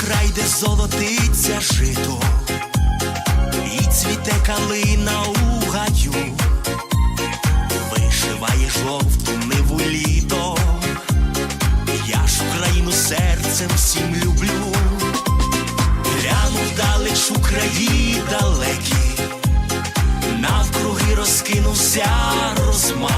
край, де золотиться жито, і цвіте калина у гаю, вишиває жовту ниву літо. Я ж Україну серцем всім люблю, гляну вдалеч у краї далекі, навкруги розкинувся розмай,